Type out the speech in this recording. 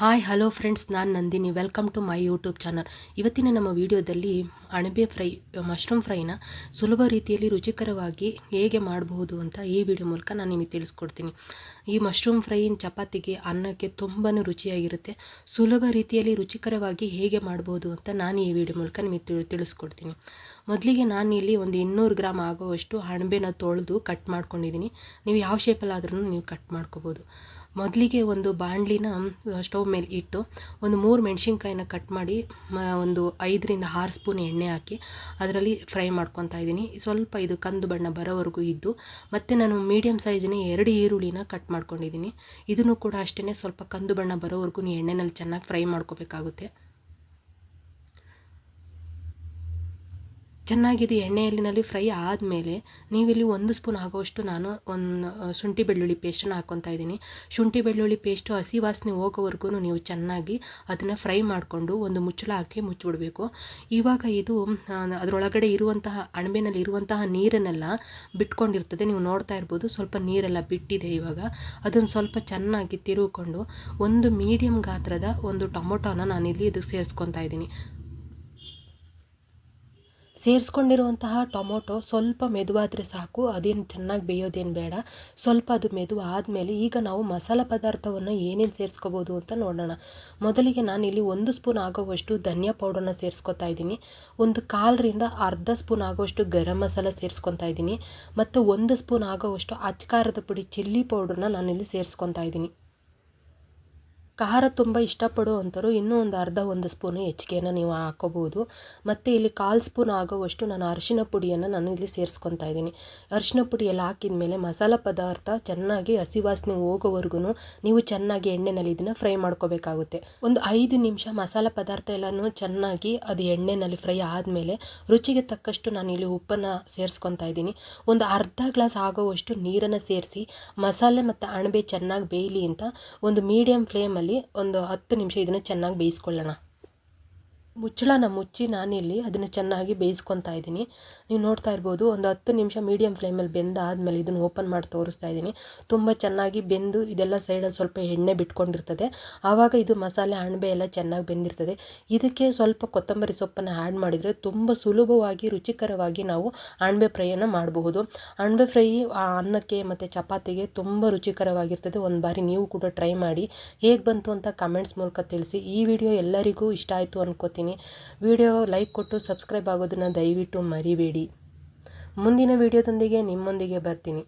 Hi hello friends ನಾನು Nandini. Welcome to my YouTube channel ಇವತ್ತಿನ ನಮ್ಮ ವಿಡಿಯೋದಲ್ಲಿ ಅಣಬೆ ಫ್ರೈ, ಮಶ್ರೂಮ್ ಫ್ರೈನ ಸುಲಭ ರೀತಿಯಲ್ಲಿ ರುಚಿಕರವಾಗಿ ಹೇಗೆ ಮಾಡಬಹುದು ಅಂತ ಈ ವಿಡಿಯೋ ಮೂಲಕ ನಾನು ನಿಮಗೆ ತಿಳಿಸ್ಕೊಡ್ತೀನಿ. ಈ ಮಶ್ರೂಮ್ ಫ್ರೈನ ಚಪಾತಿಗೆ ಅನ್ನಕ್ಕೆ ತುಂಬಾ ರುಚಿಯಾಗಿರುತ್ತೆ. ಸುಲಭ ರೀತಿಯಲ್ಲಿ ರುಚಿಕರವಾಗಿ ಹೇಗೆ ಮಾಡ್ಬೋದು ಅಂತ ನಾನು ಈ ವಿಡಿಯೋ ಮೂಲಕ ನಿಮಗೆ ತಿಳಿ, ತಿಳಿಸ್ಕೊಡ್ತೀನಿ. ಮೊದಲಿಗೆ ನಾನು ಇಲ್ಲಿ ಒಂದು ಇನ್ನೂರು ಗ್ರಾಮ್ ಆಗುವಷ್ಟು ಅಣಬೆನ ತೊಳೆದು ಕಟ್ ಮಾಡ್ಕೊಂಡಿದ್ದೀನಿ. ನೀವು ಯಾವ ಶೇಪಲ್ಲಾದ್ರೂ ನೀವು ಕಟ್ ಮಾಡ್ಕೋಬೋದು. ಮೊದಲಿಗೆ ಒಂದು ಬಾಣಲಿನ ಸ್ಟವ್ ಮೇಲೆ ಇಟ್ಟು ಒಂದು ಮೂರು ಮೆಣಸಿನ್ಕಾಯಿನ ಕಟ್ ಮಾಡಿ ಒಂದು ಐದರಿಂದ ಆರು ಸ್ಪೂನ್ ಎಣ್ಣೆ ಹಾಕಿ ಅದರಲ್ಲಿ ಫ್ರೈ ಮಾಡ್ಕೊತಾ ಇದ್ದೀನಿ. ಸ್ವಲ್ಪ ಇದು ಕಂದು ಬಣ್ಣ ಬರೋವರೆಗೂ ಇದ್ದು, ಮತ್ತು ನಾನು ಮೀಡಿಯಮ್ ಸೈಜಿನ ಎರಡು ಈರುಳ್ಳಿನ ಕಟ್ ಮಾಡ್ಕೊಂಡಿದ್ದೀನಿ. ಇದನ್ನು ಕೂಡ ಅಷ್ಟೇ ಸ್ವಲ್ಪ ಕಂದು ಬಣ್ಣ ಬರೋವರೆಗೂ ಎಣ್ಣೆನಲ್ಲಿ ಚೆನ್ನಾಗಿ ಫ್ರೈ ಮಾಡ್ಕೋಬೇಕಾಗುತ್ತೆ. ಚೆನ್ನಾಗಿದು ಎಣ್ಣೆಯಲ್ಲಿನಲ್ಲಿ ಫ್ರೈ ಆದಮೇಲೆ ನೀವಿಲ್ಲಿ ಒಂದು ಸ್ಪೂನ್ ಆಗುವಷ್ಟು ನಾನು ಒಂದು ಶುಂಠಿ ಬೆಳ್ಳುಳ್ಳಿ ಪೇಸ್ಟನ್ನು ಹಾಕ್ಕೊತಾ ಇದ್ದೀನಿ. ಶುಂಠಿ ಬೆಳ್ಳುಳ್ಳಿ ಪೇಸ್ಟು ಹಸಿ ವಾಸನೆ ಹೋಗೋವರೆಗೂ ನೀವು ಚೆನ್ನಾಗಿ ಅದನ್ನು ಫ್ರೈ ಮಾಡಿಕೊಂಡು ಒಂದು ಮುಚ್ಚಳ ಹಾಕಿ ಮುಚ್ಚಿಬಿಡಬೇಕು ಇವಾಗ ಇದು ಅದರೊಳಗಡೆ ಇರುವಂತಹ, ಅಣಬೆನಲ್ಲಿ ಇರುವಂತಹ ನೀರನ್ನೆಲ್ಲ ಬಿಟ್ಕೊಂಡಿರ್ತದೆ. ನೀವು ನೋಡ್ತಾ ಇರ್ಬೋದು ಸ್ವಲ್ಪ ನೀರೆಲ್ಲ ಬಿಟ್ಟಿದೆ ಇವಾಗ. ಅದನ್ನು ಸ್ವಲ್ಪ ಚೆನ್ನಾಗಿ ತಿರುಗಿಕೊಂಡು ಒಂದು ಮೀಡಿಯಮ್ ಗಾತ್ರದ ಒಂದು ಟೊಮೊಟೊನ ನಾನಿಲ್ಲಿ ಇದಕ್ಕೆ ಸೇರಿಸ್ಕೊತಾ ಇದ್ದೀನಿ. ಸೇರಿಸ್ಕೊಂಡಿರುವಂತಹ ಟೊಮೊಟೊ ಸ್ವಲ್ಪ ಮೆದುವಾದರೆ ಸಾಕು. ಅದೇನು ಚೆನ್ನಾಗಿ ಬೇಯೋದೇನು ಬೇಡ. ಸ್ವಲ್ಪ ಅದು ಮೆದು ಆದಮೇಲೆ ಈಗ ನಾವು ಮಸಾಲೆ ಪದಾರ್ಥವನ್ನು ಏನೇನು ಸೇರಿಸ್ಕೋಬೋದು ಅಂತ ನೋಡೋಣ. ಮೊದಲಿಗೆ ನಾನಿಲ್ಲಿ ಒಂದು ಸ್ಪೂನ್ ಆಗೋವಷ್ಟು ಧನಿಯಾ ಪೌಡರ್ನ ಸೇರಿಸ್ಕೊತಾ ಇದ್ದೀನಿ. ಒಂದು ಕಾಲರಿಂದ ಅರ್ಧ ಸ್ಪೂನ್ ಆಗೋವಷ್ಟು ಗರಂ ಮಸಾಲ ಸೇರಿಸ್ಕೊತಾ ಇದ್ದೀನಿ. ಮತ್ತು ಒಂದು ಸ್ಪೂನ್ ಆಗೋವಷ್ಟು ಅಚ್ಕಾರದ ಪುಡಿ ಚಿಲ್ಲಿ ಪೌಡ್ರನ್ನ ನಾನಿಲ್ಲಿ ಸೇರಿಸ್ಕೊತಾ ಇದ್ದೀನಿ. ಖಾರ ತುಂಬ ಇಷ್ಟಪಡುವಂಥರು ಇನ್ನೂ ಒಂದು ಅರ್ಧ ಒಂದು ಸ್ಪೂನು ಹೆಚ್ಚಿಗೆನ ನೀವು ಹಾಕೋಬೋದು. ಮತ್ತು ಇಲ್ಲಿ ಕಾಲು ಸ್ಪೂನ್ ಆಗೋವಷ್ಟು ನಾನು ಅರಿಶಿನ ಪುಡಿಯನ್ನು ನಾನು ಇಲ್ಲಿ ಸೇರಿಸ್ಕೊತಾ ಇದ್ದೀನಿ. ಅರಿಶಿನ ಪುಡಿ ಹಾಕಿದ ಮೇಲೆ ಮಸಾಲೆ ಪದಾರ್ಥ ಚೆನ್ನಾಗಿ ಹಸಿ ವಾಸನೆ ಹೋಗೋವರೆಗೂ ನೀವು ಚೆನ್ನಾಗಿ ಎಣ್ಣೆನಲ್ಲಿ ಇದನ್ನು ಫ್ರೈ ಮಾಡ್ಕೋಬೇಕಾಗುತ್ತೆ. ಒಂದು ಐದು ನಿಮಿಷ ಮಸಾಲೆ ಪದಾರ್ಥ ಎಲ್ಲನೂ ಚೆನ್ನಾಗಿ ಅದು ಎಣ್ಣೆನಲ್ಲಿ ಫ್ರೈ ಆದಮೇಲೆ ರುಚಿಗೆ ತಕ್ಕಷ್ಟು ನಾನು ಇಲ್ಲಿ ಉಪ್ಪನ್ನು ಸೇರಿಸ್ಕೊತಾ ಇದ್ದೀನಿ. ಒಂದು ಅರ್ಧ ಗ್ಲಾಸ್ ಆಗೋವಷ್ಟು ನೀರನ್ನು ಸೇರಿಸಿ ಮಸಾಲೆ ಮತ್ತು ಅಣಬೆ ಚೆನ್ನಾಗಿ ಬೇಯಲಿ ಅಂತ ಒಂದು ಮೀಡಿಯಮ್ ಫ್ಲೇಮಲ್ಲಿ ಒಂದು ಹತ್ತು ನಿಮಿಷ ಇದನ್ನು ಚೆನ್ನಾಗಿ ಬೇಯಿಸ್ಕೊಳ್ಳೋಣ. ಮುಚ್ಚಳನ ಮುಚ್ಚಿ ನಾನಿಲ್ಲಿ ಅದನ್ನು ಚೆನ್ನಾಗಿ ಬೇಯಿಸ್ಕೊತಾ ಇದ್ದೀನಿ. ನೀವು ನೋಡ್ತಾ ಇರ್ಬೋದು ಒಂದು ಹತ್ತು ನಿಮಿಷ ಮೀಡಿಯಮ್ ಫ್ಲೇಮಲ್ಲಿ ಬೆಂದಾದಮೇಲೆ ಇದನ್ನು ಓಪನ್ ಮಾಡಿ ತೋರಿಸ್ತಾ ಇದ್ದೀನಿ. ತುಂಬ ಚೆನ್ನಾಗಿ ಬೆಂದು ಇದೆಲ್ಲ ಸೈಡಲ್ಲಿ ಸ್ವಲ್ಪ ಎಣ್ಣೆ ಬಿಟ್ಕೊಂಡಿರ್ತದೆ. ಆವಾಗ ಇದು ಮಸಾಲೆ ಅಣಬೆ ಎಲ್ಲ ಚೆನ್ನಾಗಿ ಬೆಂದಿರ್ತದೆ. ಇದಕ್ಕೆ ಸ್ವಲ್ಪ ಕೊತ್ತಂಬರಿ ಸೊಪ್ಪನ್ನು ಆ್ಯಡ್ ಮಾಡಿದರೆ ತುಂಬ ಸುಲಭವಾಗಿ ರುಚಿಕರವಾಗಿ ನಾವು ಅಣಬೆ ಫ್ರೈಯನ್ನು ಮಾಡಬಹುದು. ಅಣಬೆ ಫ್ರೈ ಅನ್ನಕ್ಕೆ ಮತ್ತು ಚಪಾತಿಗೆ ತುಂಬ ರುಚಿಕರವಾಗಿರ್ತದೆ. ಒಂದು ಬಾರಿ ನೀವು ಕೂಡ ಟ್ರೈ ಮಾಡಿ. ಹೇಗೆ ಬಂತು ಅಂತ ಕಮೆಂಟ್ಸ್ ಮೂಲಕ ತಿಳಿಸಿ. ಈ ವಿಡಿಯೋ ಎಲ್ಲರಿಗೂ ಇಷ್ಟ ಆಯಿತು ಅನ್ಕೋತೀನಿ. ವಿಡಿಯೋ ಲೈಕ್ ಕೊಟ್ಟು ಸಬ್ಸ್ಕ್ರೈಬ್ ಆಗೋದನ್ನು ದಯವಿಟ್ಟು ಮರಿಬೇಡಿ. ಮುಂದಿನ ವಿಡಿಯೋದೊಂದಿಗೆ ನಿಮ್ಮೊಂದಿಗೆ ಬರ್ತೀನಿ.